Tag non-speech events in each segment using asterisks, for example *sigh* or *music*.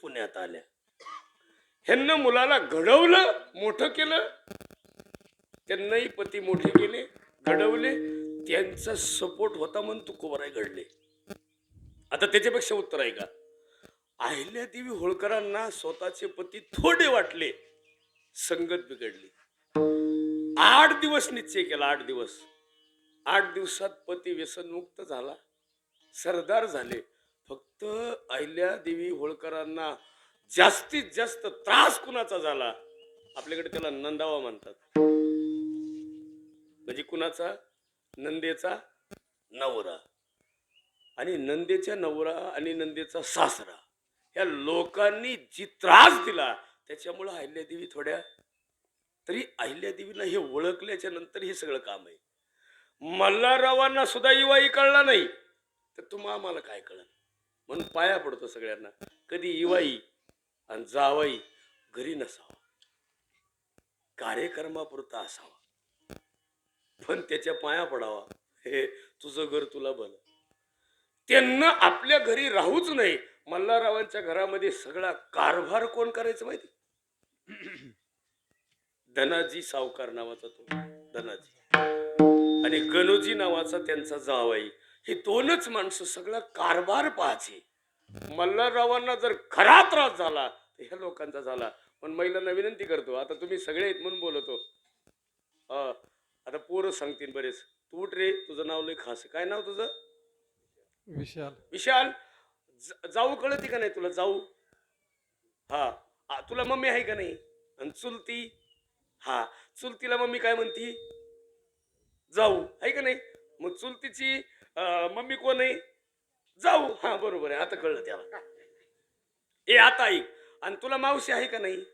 पुण्यात आल्या. ह्यांना मुलाला घडवलं मोठं केलं. त्यांनाही पती मोठे केले घडवले. त्यांचा सपोर्ट होता म्हणून तुकोबराय घडले. आता त्याच्यापेक्षा उत्तर आहे का? अहिल्यादेवी होळकरांना स्वतःचे पती थोडे वाटले. संगत बिघडली. आठ दिवस निश्चय केला आठ दिवस. आठ दिवसात पती व्यसनमुक्त झाला. सरदार झाले. फक्त अहिल्यादेवी होळकरांना जास्तीत जास्त त्रास कुणाचा झाला? आपल्याकडे त्याला नंदावा म्हणतात. म्हणजे कुणाचा? नंदेचा नवरा. आणि नंदेच्या नवरा आणि नंदेचा सासरा. या लोकांनी जी त्रास दिला त्याच्यामुळं अहिल्यादेवी थोड्या तरी अहिल्यादेवीला हे ओळखल्याच्या नंतर हे सगळं काम आहे. मल्हाररावांना सुद्धा इवाई कळला नाही. तर तुम्हा आम्हाला काय कळलं? म्हणून पाया पडतो सगळ्यांना. कधी इवाई आणि जावाई घरी नसावा. कार्यक्रमापुरता असावा. पण त्याच्या पाया पडावा. हे तुझं घर तुला बन त्यांना आपल्या घरी राहूच नाही. मल्हाररावांच्या घरामध्ये सगळा कारभार कोण करायचं माहिती? धनाजी सावकार नावाचा तो. धनाजी. आणि गणोजी नावाचा त्यांचा जावाई. हे दोनच माणसं सगळा कारभार पाहायचे. मल्हाररावांना जर खरा त्रास झाला तर ह्या लोकांचा झाला. पण महिलांना विनंती करतो आता तुम्ही सगळे आहेत म्हणून बोलतो. हा, आता पोरं सांगतील बरेच. तू उठ रे तुझं नाव लय खास. काय नाव तुझं? विशाल. विशाल? जाऊ कळती का नाही तुला? जाऊ. हा. तुला मम्मी आहे का नाही? आणि चुलती? हा. चुलतीला मम्मी काय म्हणती? जाऊ. आहे का नाही? मग चुलतीची मम्मी कोण आहे? जाऊ. हा बरोबर आहे. आता कळलं त्याला. ए आता ऐक. आणि तुला मावशी आहे का नाही?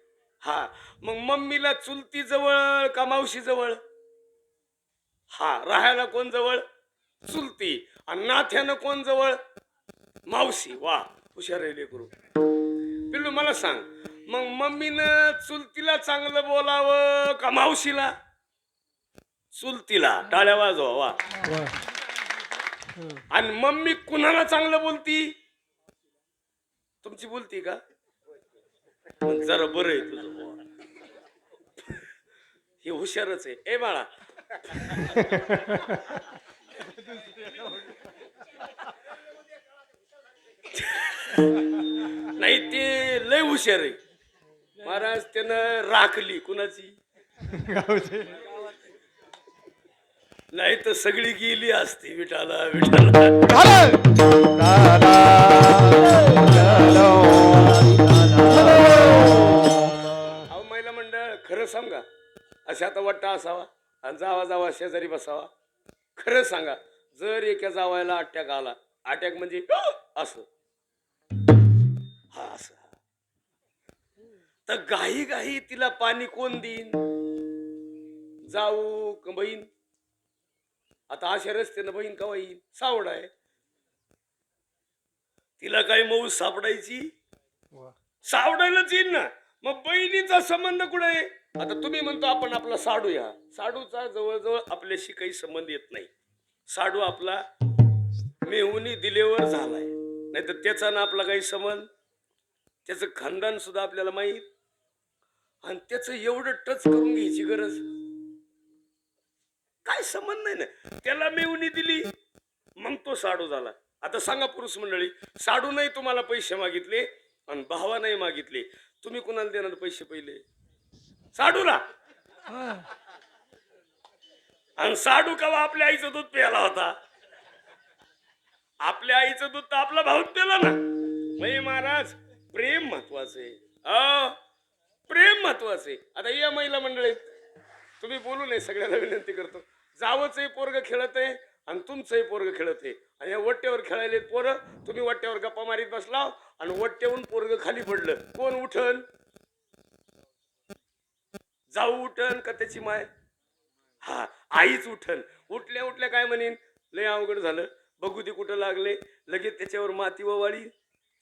हा. मग मम्मीला चुलती जवळ का मावशी जवळ? हा राहायला कोण जवळ? चुलती. आणि नाथ्यानं कोण जवळ? मावशी. वा हुशार आहे पिल्लू मला सांग. मग मम्मीनं चुलतीला चांगलं बोलावं का मावशीला? चुलतीला. टाळ्या वाजवा वा. वा. आणि मम्मी कुणाला चांगलं बोलती? तुमची बोलती का? जरा बरं आहे तुझं हे हुशारच आहे. ए बाळा. नाही ते लय हुशार आहे. महाराज त्यानं राखली कुणाची? नाही तर सगळी गेली असती विठाला विठाला. अहो महिला मंडळ खरं सांगा. अशा आता वट्टा असावा आणि जावा जावा शेजारी बसावा. खरं सांगा जर एका जावायला अटॅक आला अटॅक म्हणजे असं. हा असं. तर गाई गाई तिला पाणी कोण देईन? जाऊ क बहीण? आता अशा रस्त्यानं बहीण कवा येईल? सावड आहे. तिला काही मऊ सापडायची? सावडायलाच येईल ना. मग बहिणीचा संबंध कुठे आहे? आता तुम्ही म्हणतो आपण आपला साडू या. साडूचा जवळजवळ आपल्याशी काही संबंध येत नाही. साडू आपला मेहुनी दिलेवर झालाय. नाही तर त्याचा ना आपला काही संबंध? त्याचं खानदान सुद्धा आपल्याला माहीत? आणि त्याचं एवढं टच करून घ्यायची गरज? काय संबंध नाही ना? त्याला मेवणी दिली मग तो साडू झाला. आता सांगा पुरुष मंडळी साडू नाही तुम्हाला पैसे मागितले आणि भावा नाही मागितले. तुम्ही कुणाला देणार पैसे पहिले? साडूला. आणि साडू कवा आपल्या आईचं दूध प्यायला होता? आपल्या आईचं दूध तर आपला भाऊच प्याला ना. म्हणजे महाराज प्रेम महत्वाचं आहे. अ, प्रेम महत्वाचं आहे. आता या महिला मंडळीत तुम्ही बोलू नये सगळ्यांना विनंती करतो. जावंचंही पोरग खेळत आहे आणि तुमचंही पोरग खेळत आहे आणि या वट्ट्यावर खेळायले पोरं तुम्ही वट्ट्यावर गप्पा मारीत बसला आणि वट्ट्याहून पोरग खाली पडलं. कोण उठन? जाऊ उठन का त्याची माय? हा आईच उठन. उठल्या उठल्या काय म्हणेन? लय अवघड झालं. बघू दे कुठं लागले. लगेच त्याच्यावर माती ववाळी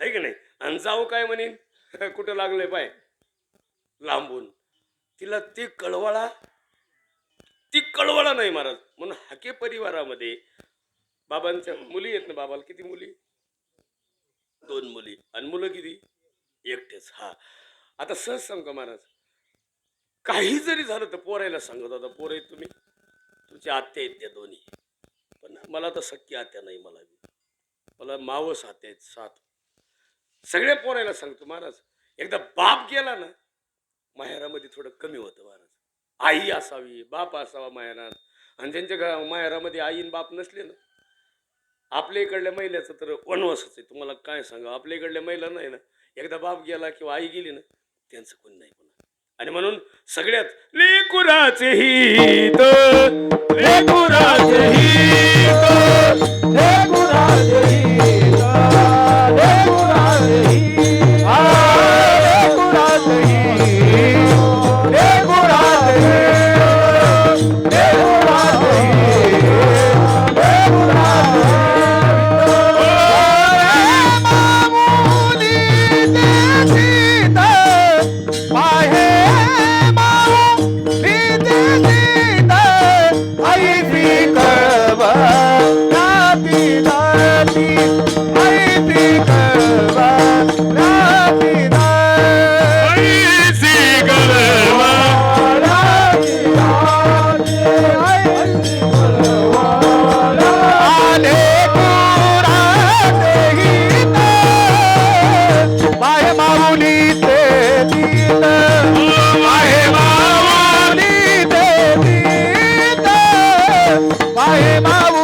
आहे की नाही? आणि जाऊ काय म्हणेन? *laughs* कुठं लागलंय पाय? लांबून. तिला ते कळवळा ती कळवळा नाही महाराज. म्हणून हाके परिवारामध्ये बाबांच्या मुली आहेत ना बाबाला किती मुली? दोन मुली. आणि मुलं किती? एकटेच. हा. आता सहज सांग का महाराज? काही जरी झालं तर पोरायला सांगत होता पोरं आहेत तुम्ही? तुमच्या आत्या आहेत त्या दोन्ही. पण मला तर सख्खी आत्या नाही मला मला मावस आत्या आहेत सात. सगळ्या पोरायला सांगतो महाराज. एकदा बाप गेला ना माहेरामध्ये थोडं कमी होतं आई असावी बाप असावा माहेरात आणि त्यांच्या घरा माहेरामध्ये आईन बाप नसले ना आपल्या इकडल्या महिलाचं तर वनवासच आहे. तुम्हाला काय सांगा आपल्या इकडल्या महिला नाही ना. एकदा बाप गेला किंवा आई गेली ना त्यांचं कोण नाही कोणा आणि म्हणून सगळ्यात लेकुराचे हित लेकुराचे हित.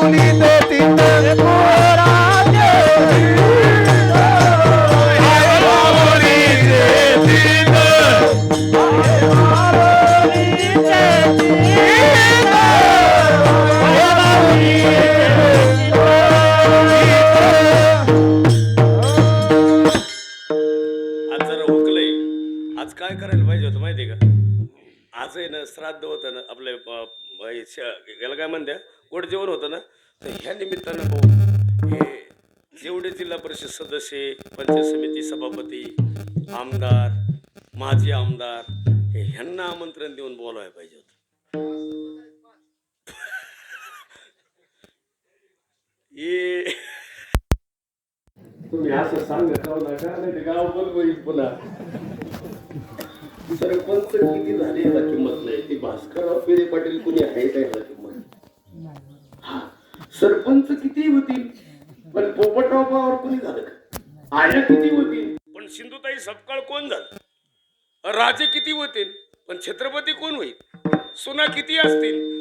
你的 जेवण होतं ना तर ह्या निमित्तानं भाऊ हे जेवढे जिल्हा परिषद सदस्य पंचायत समिती सभापती आमदार माजी आमदार हे ह्यांना आमंत्रण देऊन बोलवायला पाहिजे होतं. *laughs* ये तुम्ही असं सांगत राहू नका नाही ते गाव बंद होईल पुन्हा. सरपंच किती झाले याला किंमत नाही. ती भास्करराव पेरे पाटील कुणी आहे का याला किंमत हा सरपंच किती होतील पण पोपटराव पवार कुणी झालं का? आया किती होतील? पण सिंधुताई सपकाळ कोण झालं? राजे किती होतील? पण छत्रपती कोण होईल? सुना किती असतील?